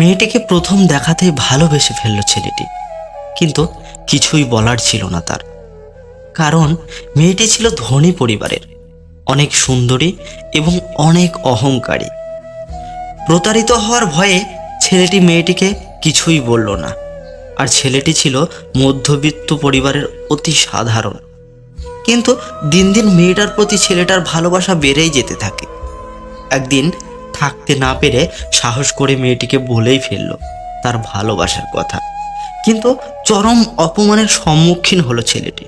মেয়েটিকে প্রথম দেখাতেই ভালোবেসে ফেলল ছেলেটি, কিন্তু কিছুই বলার ছিল না তার। কারণ মেয়েটি ছিল ধনী পরিবারের, অনেক সুন্দরী এবং অনেক অহংকারী। প্রতারিত হওয়ার ভয়ে ছেলেটি মেয়েটিকে কিছুই বলল না, আর ছেলেটি ছিল মধ্যবিত্ত পরিবারের অতি সাধারণ। কিন্তু দিন দিন মেয়েটার প্রতি ছেলেটার ভালোবাসা বেড়েই যেতে থাকে। একদিন থাকতে না পেরে সাহস করে মেয়েটিকে বলেই ফেলল তার ভালোবাসার কথা। কিন্তু চরম অপমানের সম্মুখীন হলো ছেলেটি।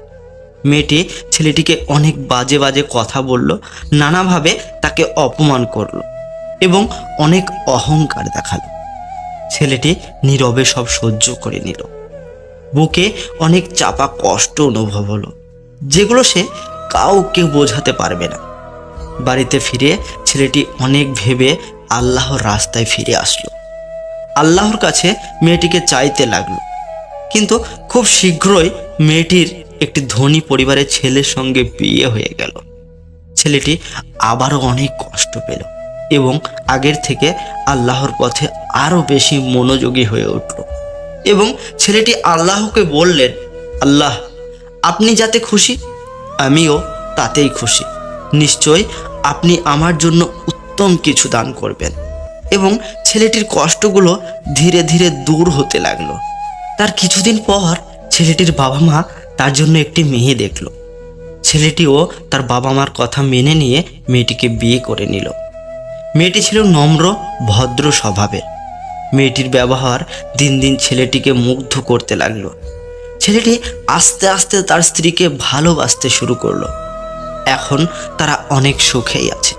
মেয়েটি ছেলেটিকে অনেক বাজে বাজে কথা বলল, নানাভাবে তাকে অপমান করল এবং অনেক অহংকার দেখাল। ছেলেটি নীরবে সব সহ্য করে নিল। বুকে অনেক চাপা কষ্ট অনুভব হলো, যেগুলো সে কাউকে বোঝাতে পারবে না। বাড়িতে ফিরে ছেলেটি অনেক ভেবে আল্লাহর রাস্তায় ফিরে আসলো। আল্লাহর কাছে মেয়েটিকে চাইতে লাগল। কিন্তু খুব শীঘ্রই মেয়েটির একটি ধনী পরিবারের ছেলের সঙ্গে বিয়ে হয়ে গেল। ছেলেটি আবারও অনেক কষ্ট পেল এবং আগের থেকে আল্লাহর পথে আরও বেশি মনোযোগী হয়ে উঠল এবং ছেলেটি আল্লাহকে বললেন, আল্লাহ, আপনি যাতে খুশি, আমিও তাতেই খুশি। নিশ্চয় আপনি আমার জন্য উত্তম কিছু দান করবেন। এবং ছেলেটির কষ্টগুলো ধীরে ধীরে দূর হতে লাগল। তার কিছুদিন পর ছেলেটির বাবা মা তার জন্য একটি মেয়ে দেখল। ছেলেটিও তার বাবা মার কথা মেনে নিয়ে মেয়েটিকে বিয়ে করে নিল। মেয়েটি ছিল নম্র, ভদ্র স্বভাবের। মেয়েটির ব্যবহার দিন দিন ছেলেটিকে মুগ্ধ করতে লাগল। ছেলেটি আস্তে আস্তে তার স্ত্রীকে ভালোবাসতে শুরু করল। এখন তারা অনেক সুখেই আছে।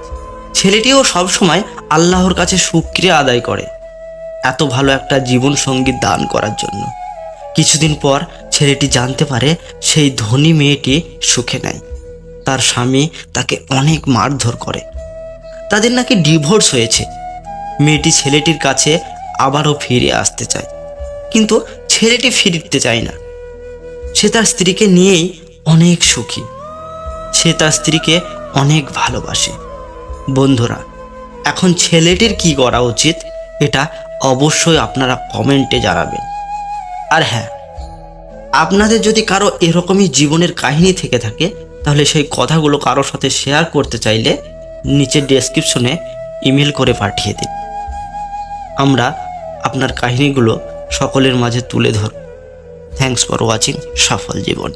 ছেলেটিও সবসময় আল্লাহর কাছে সুক্রিয়া আদায় করে। এত ভালো একটা জীবন সঙ্গী দান করার জন্য। কিছুদিন পর ছেলেটি জানতে পারে সেই ধনী মেয়েটি সুখে নেয় তার স্বামী তাকে অনেক মারধর করে। তাদের নাকি ডিভোর্স হয়েছে। মেয়েটি ছেলেটির কাছে আবারও ফিরে আসতে চায়। কিন্তু ছেলেটি ফিরতে চায় না। সে তার স্ত্রীকে নিয়েই অনেক সুখী। সে তার স্ত্রীকে অনেক ভালোবাসে। বন্ধুরা, এখন ছেলেটির কি করা উচিত এটা অবশ্যই আপনারা কমেন্টে জানাবেন। আর হ্যাঁ আপনাদের যদি কারও এরকমই জীবনের কাহিনী থেকে থাকে, তাহলে সেই কথাগুলো কারোর সাথে শেয়ার করতে চাইলে নিচে ডেসক্রিপশনে ইমেল করে পাঠিয়ে দিন। আমরা আপনার কাহিনীগুলো সকলের মাঝে তুলে ধর থ্যাংকস ফর ওয়াচিং সফল জীবন।